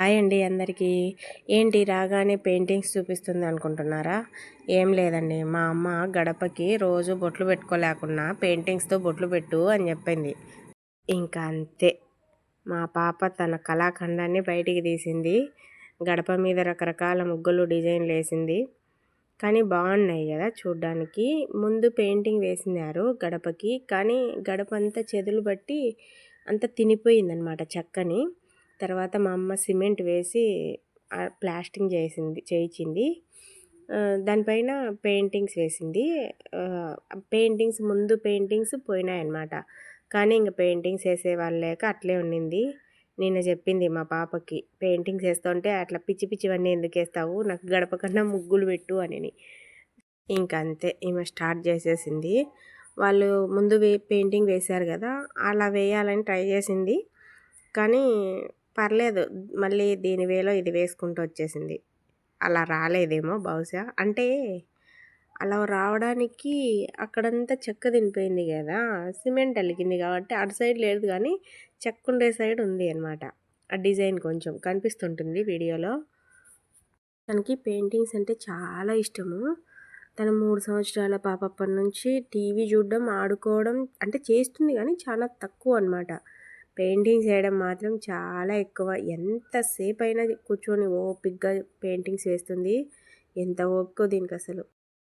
Hi అండి అందరికీ. ఏంటి రాగానే పెయింటింగ్స్ చూపిస్తుంది అనుకుంటున్నారా? ఏం లేదండి. మా అమ్మ గడపకి రోజు బొట్లు పెట్టుకోలేకున్నా పెయింటింగ్స్తో బొట్లు పెట్టు అని చెప్పింది. ఇంకా అంతే. మా పాప తన కళాఖండాన్ని బయటికి తీసింది. గడప మీద రకరకాల ముగ్గులు డిజైన్లు వేసింది. కానీ బాగున్నాయి కదా చూడ్డానికి. ముందు పెయింటింగ్ వేసినారు గడపకి. కానీ గడప అంతా చెదులు బట్టి అంత తినిపోయిందనమాట చక్కని. తర్వాత మా అమ్మ సిమెంట్ వేసి ప్లాస్టింగ్ చేసింది చేయించింది. దానిపైన పెయింటింగ్స్ వేసింది. పెయింటింగ్స్ ముందు పెయింటింగ్స్ పోయినాయన్నమాట. కానీ ఇంక పెయింటింగ్స్ వేసే వాళ్ళు లేక అట్లే ఉండింది. నిన్న చెప్పింది మా పాపకి పెయింటింగ్స్ వేస్తుంటే అట్లా పిచ్చి పిచ్చివన్నీ ఎందుకు వేస్తావు? నాకు గడప కన్నా ముగ్గులు పెట్టు అని ఇంకంతే ఈమె స్టార్ట్ చేసేసింది. వాళ్ళు ముందు వే పెయింటింగ్ వేశారు కదా అలా వేయాలని ట్రై చేసింది. కానీ పర్లేదు. మళ్ళీ దీని వేలో ఇది వేసుకుంటూ వచ్చేసింది. అలా రాలేదేమో బహుశా. అంటే అలా రావడానికి అక్కడంతా చెక్క తినిపోయింది కదా. సిమెంట్ అలిగింది కాబట్టి అటు సైడ్ లేదు కానీ చెక్క ఉండే సైడ్ ఉంది అనమాట ఆ డిజైన్ కొంచెం కనిపిస్తుంటుంది వీడియోలో. తనకి పెయింటింగ్స్ అంటే చాలా ఇష్టము. తను మూడు సంవత్సరాల పాపప్పటి నుంచి టీవీ చూడడం ఆడుకోవడం అంటే చేస్తుంది కానీ చాలా తక్కువ అనమాట పెయింటింగ్స్ వేయడం మాత్రం చాలా ఎక్కువ. ఎంతసేపు అయినా కూర్చొని ఓపిక్గా పెయింటింగ్స్ వేస్తుంది. ఎంత ఓపికో దీనికి అసలు.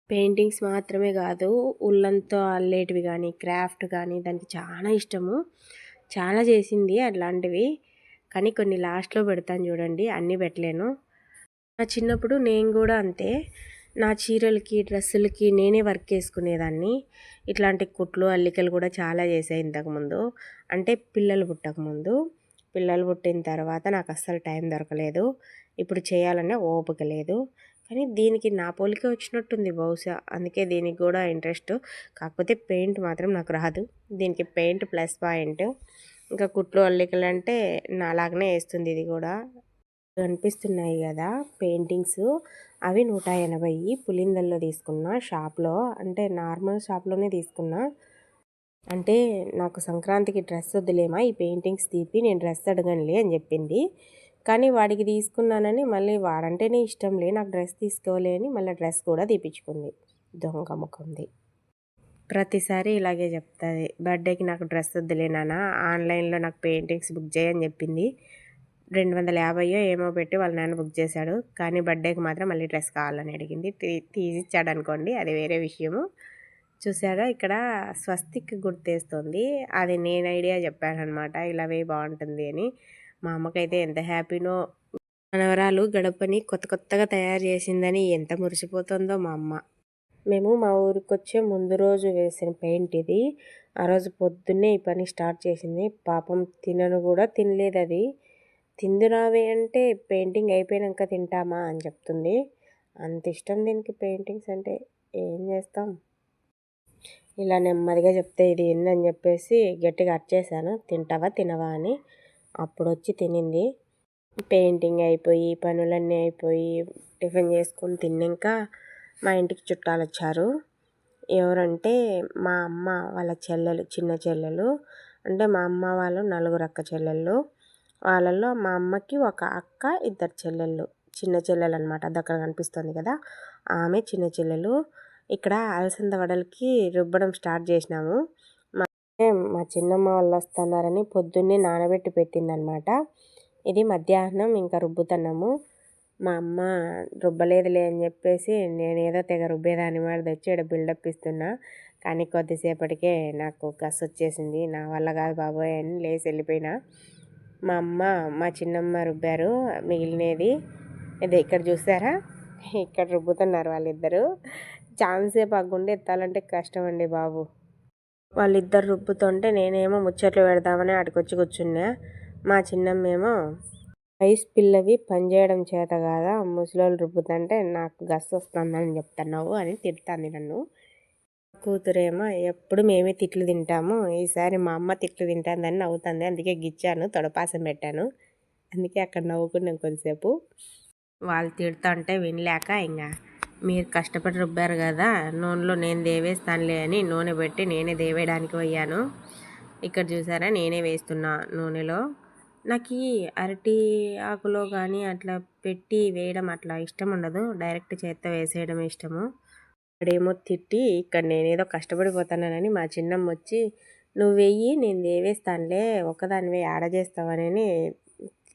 పెయింటింగ్స్ మాత్రమే కాదు ఉల్లంతో అల్లేటివి కానీ క్రాఫ్ట్ కానీ దానికి చాలా ఇష్టము. చాలా చేసింది అట్లాంటివి. కానీ కొన్ని లాస్ట్లో పెడతాను చూడండి అన్నీ పెట్టలేను. నా చిన్నప్పుడు నేను కూడా అంతే. నా చీరలకి డ్రెస్సులకి నేనే వర్క్ చేసుకునేదాన్ని. ఇట్లాంటి కుట్లు అల్లికలు కూడా చాలా చేసాయి ఇంతకుముందు అంటే పిల్లలు పుట్టకముందు పిల్లలు పుట్టిన తర్వాత నాకు అస్సలు టైం దొరకలేదు. ఇప్పుడు చేయాలనే ఓపిక లేదు. కానీ దీనికి నా పోలికే వచ్చినట్టుంది బహుశా. అందుకే దీనికి కూడా ఇంట్రెస్ట్. కాకపోతే పెయింట్ మాత్రం నాకు రాదు. దీనికి పెయింట్ ప్లస్ పాయింట్. ఇంకా కుట్లు అల్లికలు అంటే నాలాగనే వేస్తుంది ఇది కూడా. కనిపిస్తున్నాయి కదా పెయింటింగ్స్. అవి నూట ఎనభై పులిందల్లో తీసుకున్న షాప్లో. అంటే నార్మల్ షాప్లోనే తీసుకున్నా. అంటే నాకు సంక్రాంతికి డ్రెస్ వద్దులేమా ఈ పెయింటింగ్స్ తీపి నేను డ్రెస్ అడగనులే అని చెప్పింది. కానీ వాడికి తీసుకున్నానని మళ్ళీ వాడంటేనే ఇష్టం లే నాకు డ్రెస్ తీసుకోలే అని మళ్ళీ డ్రెస్ కూడా తీపించుకుంది దొంగ ముఖంది. ప్రతిసారి ఇలాగే చెప్తుంది. బర్త్డేకి నాకు డ్రెస్ వద్దులేనా ఆన్లైన్లో నాకు పెయింటింగ్స్ బుక్ చేయని చెప్పింది. రెండు వందల యాభైయో ఏమో పెట్టి వాళ్ళ నాన్న బుక్ చేశాడు. కానీ బర్త్డేకి మాత్రం మళ్ళీ డ్రెస్ కావాలని అడిగింది. తీసిచ్చాడు అనుకోండి అది వేరే విషయము. చూసారా ఇక్కడ స్వస్తిక్ గుర్తేస్తుంది. అది నేను ఐడియా చెప్పానమాట ఇలా వే బాగుంటుంది అని. మా అమ్మకైతే ఎంత హ్యాపీనో. మనవరాలు గడపని కొత్త కొత్తగా తయారు చేసిందని ఎంత మురిసిపోతుందో మా అమ్మ. మేము మా ఊరికి వచ్చే ముందు రోజు వేసిన పెయింట్ ఇది. ఆ రోజు పొద్దున్నే ఈ పని స్టార్ట్ చేసింది. పాపం తినను కూడా తినలేదు అది తిందురావే అంటే పెయింటింగ్ అయిపోయాక తింటామా అని చెప్తుంది. అంత ఇష్టం దీనికి పెయింటింగ్స్ అంటే ఏం చేస్తాం? ఇలా నెమ్మదిగా చెప్తే ఇది ఏందని చెప్పేసి గట్టిగా చేశాను. తింటావా తినవా అని. అప్పుడు వచ్చి తినింది. పెయింటింగ్ అయిపోయి పనులన్నీ అయిపోయి టిఫిన్ చేసుకొని తిన్నాక మా ఇంటికి చుట్టాలు వచ్చారు ఎవరంటే మా అమ్మ వాళ్ళ చెల్లెలు చిన్న చెల్లెలు. అంటే మా అమ్మ వాళ్ళు నలుగురు అక్క చెల్లెళ్ళు. వాళ్ళల్లో మా అమ్మకి ఒక అక్క ఇద్దరు చెల్లెళ్ళు. చిన్న చెల్లెలు అనమాట దగ్గర కనిపిస్తుంది కదా. ఆమె చిన్న చెల్లెలు. ఇక్కడ అలసంద వడలకి రుబ్బడం స్టార్ట్ చేసినాము. మా చిన్నమ్మ వాళ్ళు వస్తున్నారని పొద్దున్నే నానబెట్టి పెట్టిందనమాట. ఇది మధ్యాహ్నం ఇంకా రుబ్బుతున్నాము. మా అమ్మ రుబ్బలేదులే అని చెప్పేసి నేను ఏదో తెగ రుబ్బేదాని మీద తెచ్చి ఇక్కడ బిల్డప్ ఇస్తున్నా. కానీ కొద్దిసేపటికే నాకు గస్ వచ్చేసింది నా వల్ల కాదు బాబోయ్ అని లేచి వెళ్ళిపోయినా. మా అమ్మ మా చిన్నమ్మ రుబ్బారు మిగిలినది. ఇది ఇక్కడ చూసారా? ఇక్కడ రుబ్బుతున్నారు వాళ్ళిద్దరు. చాలాసేపు ఆ గుండె ఎత్తాలంటే కష్టం అండి బాబు. వాళ్ళిద్దరు రుబ్బుతుంటే నేనేమో ముచ్చట్లు పెడదామని అటుకొచ్చి కూర్చున్నా. మా చిన్నమ్మేమో ఐస్ పిల్లవి పనిచేయడం చేత కాదా ముసలోళ్ళు రుబ్బుతుంటే నాకు గస్ వస్తుందని చెప్తున్నావు అని తిడుతుంది నన్ను. కూతురేమో ఎప్పుడు మేమే తిట్లు తింటాము. ఈసారి మా అమ్మ తిట్లు తింటుందని నవ్వుతుంది. అందుకే గిచ్చాను తొడపాసం పెట్టాను. అందుకే అక్కడ నవ్వుకున్నాం కొద్దిసేపు. వాళ్ళు తిడుతుంటే వినలేక ఇంకా మీరు కష్టపడి రుబ్బారు కదా నూనెలో నేను దేవేస్తానులే అని నూనె పెట్టి నేనే దేవేయడానికి పోయాను. ఇక్కడ చూసారా నేనే వేస్తున్నా నూనెలో. నాకు ఈ అరటి ఆకులో కానీ అట్లా పెట్టి వేయడం అట్లా ఇష్టం ఉండదు. డైరెక్ట్ చేత్తో వేసేయడం ఇష్టము. వాడేమో తిట్టి ఇక్కడ నేనేదో కష్టపడిపోతానని మా చిన్నమ్మ వచ్చి నువ్వు వెయ్యి నేను దేవేస్తానులే ఒకదానివే ఆడ చేస్తావని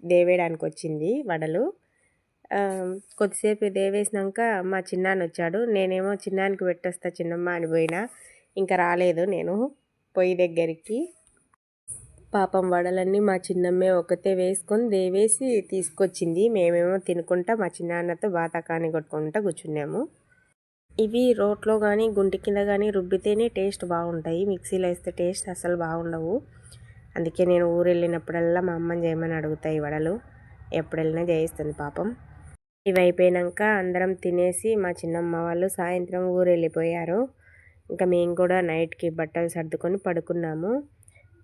దేవేయడానికి వచ్చింది వడలు కొద్దిసేపు దేవేసినాక మా చిన్నాన్న వచ్చాడు నేనేమో చిన్నానికి పెట్టేస్తా చిన్నమ్మ అని పోయినా ఇంకా రాలేదు నేను పొయ్యి దగ్గరికి. పాపం వడలన్నీ మా చిన్నమ్మే ఒకతే వేసుకొని దేవేసి తీసుకొచ్చింది మేమేమో తినుకుంటా మా చిన్నాన్నతో బాతకాని కొట్టుకుంటా కూర్చున్నాము. ఇవి రోట్లో కానీ గుంటి కింద కానీ రుబ్బితేనే టేస్ట్ బాగుంటాయి. మిక్సీలో వేస్తే టేస్ట్ అసలు బాగుండవు. అందుకే నేను ఊరు వెళ్ళినప్పుడల్లా మా అమ్మని చేయమని అడుగుతాయి వడలు. ఎప్పుడు వెళ్ళినా చేయిస్తుంది పాపం. ఇవి అయిపోయాక అందరం తినేసి మా చిన్నమ్మ వాళ్ళు సాయంత్రం ఊరు వెళ్ళిపోయారు ఇంకా మేము కూడా నైట్కి బట్టలు సర్దుకొని పడుకున్నాము.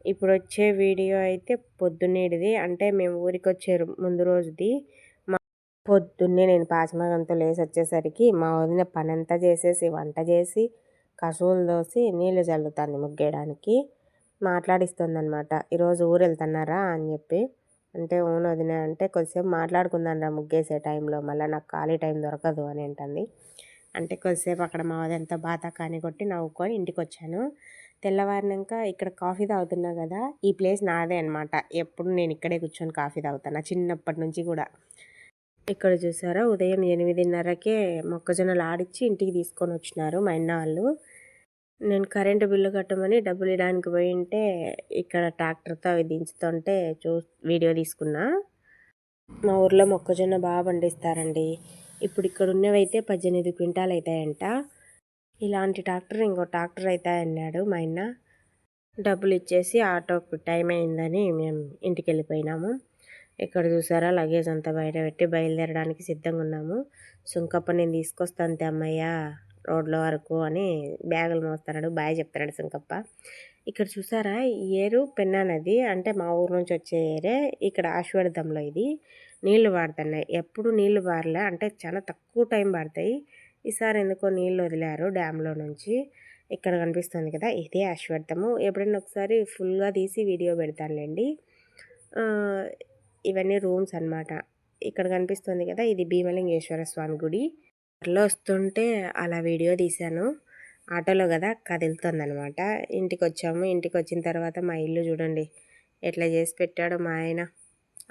ఇప్పుడు వచ్చే వీడియో అయితే పొద్దున్నేటిది అంటే మేము ఊరికి వచ్చే ముందు రోజుది. పొద్దున్నే నేను పాచమగంతో లేసి వచ్చేసరికి మా వదిన పనంతా చేసేసి వంట చేసి కసువులు దోసి నీళ్ళు చల్లుతుంది ముగ్గేయడానికి. మాట్లాడిస్తుంది అనమాట ఈరోజు ఊరు వెళ్తున్నారా అని చెప్పి. అంటే ఊను వదిన అంటే కొద్దిసేపు మాట్లాడుకుందాం రా ముగ్గేసే టైంలో మళ్ళీ నాకు ఖాళీ టైం దొరకదు అని అంటుంది. అంటే కొద్దిసేపు అక్కడ మా వదంతా బాతా కాని కొట్టి నవ్వుకొని ఇంటికి వచ్చాను తెల్లవారినాక ఇక్కడ కాఫీ తాగుతున్నా కదా ఈ ప్లేస్ నాదే అనమాట ఎప్పుడు నేను ఇక్కడే కూర్చొని కాఫీ తాగుతాను చిన్నప్పటి నుంచి కూడా. ఇక్కడ చూసారా? ఉదయం ఎనిమిదిన్నరకే మొక్కజొన్నలు ఆడిచ్చి ఇంటికి తీసుకొని వచ్చినారు మా అన్న వాళ్ళు. నేను కరెంటు బిల్లు కట్టమని డబ్బులు ఇవ్వడానికి పోయి ఉంటే ఇక్కడ ట్రాక్టర్తో అవి దించుతుంటే చూ వీడియో తీసుకున్నా. మా ఊర్లో మొక్కజొన్న బాగా పండిస్తారండి. ఇప్పుడు ఇక్కడ ఉన్నవైతే పద్దెనిమిది క్వింటాలు అవుతాయంట ఇలాంటి ట్రాక్టర్ ఇంకో ట్రాక్టర్ అవుతాయన్నాడు మా ఆయన డబ్బులు ఇచ్చేసి ఆటోకి టైం అయిందని మేము ఇంటికి వెళ్ళిపోయినాము ఇక్కడ చూసారా? లగేజ్ అంతా బయట పెట్టి బయలుదేరడానికి సిద్ధంగా ఉన్నాము. సుంకప్ప నేను తీసుకొస్తాను అమ్మయ్య రోడ్ల వరకు అని బ్యాగులు మోస్తున్నాడు. బాయ్ చెప్తున్నాడు సుంకప్ప. ఇక్కడ చూసారా? ఏరు పెన్నా నది అంటే మా ఊరు నుంచి వచ్చే ఏరే. ఇక్కడ ఆశ్వర్ధంలో ఇది. నీళ్ళు వాడుతున్నాయి. ఎప్పుడు నీళ్ళు పారలే అంటే చాలా తక్కువ టైం పడతాయి ఈసారి ఎందుకో నీళ్ళు వదిలారు డ్యామ్లో నుంచి. ఇక్కడ కనిపిస్తుంది కదా ఇదే అశ్వర్థము ఎప్పుడైనా ఒకసారి ఫుల్గా తీసి వీడియో పెడతానులేండి. ఇవన్నీ రూమ్స్ అనమాట ఇక్కడ కనిపిస్తుంది కదా ఇది భీమలింగేశ్వర స్వామి గుడి. అట్లా వస్తుంటే అలా వీడియో తీశాను. ఆటోలో కదా కదులుతుంది అనమాట ఇంటికి వచ్చాము ఇంటికి వచ్చిన తర్వాత మా ఇల్లు చూడండి ఎట్లా చేసి పెట్టాడు మా ఆయన.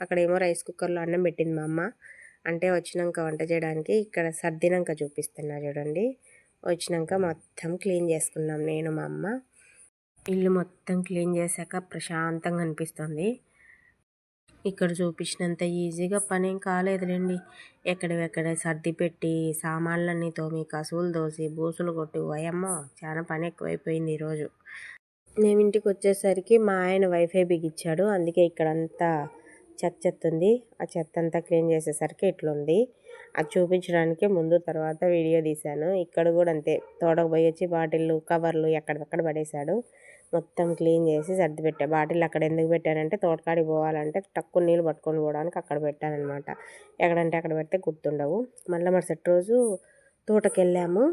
అక్కడేమో రైస్ కుక్కర్లో అన్నం పెట్టింది మా అమ్మ. అంటే వచ్చినాక వంట చేయడానికి ఇక్కడ సర్దినాక చూపిస్తున్నా చూడండి. వచ్చినాక మొత్తం క్లీన్ చేసుకున్నాం నేను మా అమ్మ. ఇల్లు మొత్తం క్లీన్ చేశాక ప్రశాంతంగా అనిపిస్తుంది. ఇక్కడ చూపించినంత ఈజీగా పని ఏం కాలేదులేండి. ఎక్కడెక్కడ సర్ది పెట్టి సామాన్లన్నీ తోమి కసువులు దోసి బూసులు కొట్టి వయమ్మో చాలా పని ఎక్కువైపోయింది ఈరోజు. మేము ఇంటికి వచ్చేసరికి మా ఆయన వైఫై బిగిచ్చాడు. అందుకే ఇక్కడంతా చెత్త చెత్త ఉంది. ఆ చెత్త అంతా క్లీన్ చేసేసరికి ఇట్లుంది. అది చూపించడానికి ముందు తర్వాత వీడియో తీశాను. ఇక్కడ కూడా అంతే. తోడకపోయి వచ్చి బాటిళ్ళు కవర్లు ఎక్కడెక్కడ పడేశాడు. మొత్తం క్లీన్ చేసి సర్ది పెట్టా. బాటిల్ అక్కడ ఎందుకు పెట్టానంటే తోటకాడికి పోవాలంటే తక్కువ నీళ్ళు పట్టుకొని పోవడానికి అక్కడ పెట్టానమాట ఎక్కడంటే అక్కడ పెడితే గుర్తుండవు. మళ్ళీ మరుసటి రోజు తోటకి వెళ్ళాము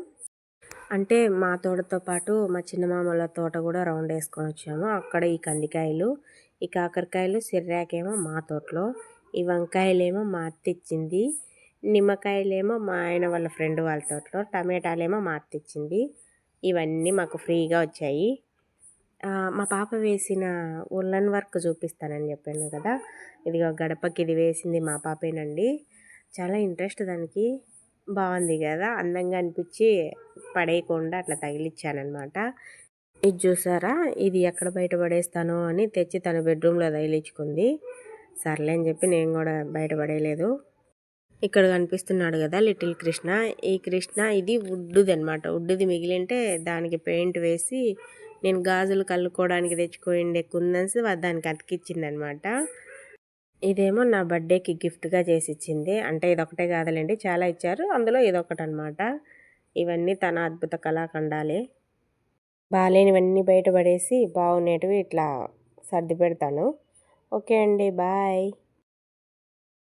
అంటే మా తోటతో పాటు మా చిన్నమామల తోట కూడా రౌండ్ వేసుకొని వచ్చాము. అక్కడ ఈ కందికాయలు ఈ కాకరకాయలు సిర్రాకేమో మా తోటలో ఈ వంకాయలేమో మా అత్త ఇచ్చింది నిమ్మకాయలేమో మా ఆయన వాళ్ళ ఫ్రెండ్ వాళ్ళ తోటలో టమాటాలేమో మా అత్త ఇచ్చింది. ఇవన్నీ మాకు ఫ్రీగా వచ్చాయి. మా పాప వేసిన ఉల్లన్ వర్క్ చూపిస్తానని చెప్పాను కదా. ఇదిగో గడపకి ఇది వేసింది మా పాపేనండి. చాలా ఇంట్రెస్ట్ దానికి. బాగుంది కదా. అందంగా అనిపించి పడేయకుండా అట్లా తగిలిచ్చానమాట ఇది చూసారా? ఇది ఎక్కడ బయట పడేస్తాను అని తెచ్చి తన బెడ్రూమ్లో తగిలించుకుంది. సర్లే అని చెప్పి నేను కూడా బయట పడేయలేదు. ఇక్కడ కనిపిస్తున్నాడు కదా లిటిల్ కృష్ణ. ఈ కృష్ణ ఇది వుడ్డుది అనమాట వుడ్డుది మిగిలింటే దానికి పెయింట్ వేసి నేను గాజులు కలుకోవడానికి తెచ్చుకోండి కుందన్స్ దానికి అతికిచ్చింది అనమాట ఇదేమో నా బర్త్డేకి గిఫ్ట్గా చేసి ఇచ్చింది అంటే ఇదొకటే కాదులేండి చాలా ఇచ్చారు. అందులో ఇదొకటి అనమాట ఇవన్నీ తన అద్భుత కళాఖండాలే. బాగాలేనివన్నీ బయటపడేసి బాగునేటివి ఇట్లా సర్ది పెడతాను. ఓకే అండి బాయ్.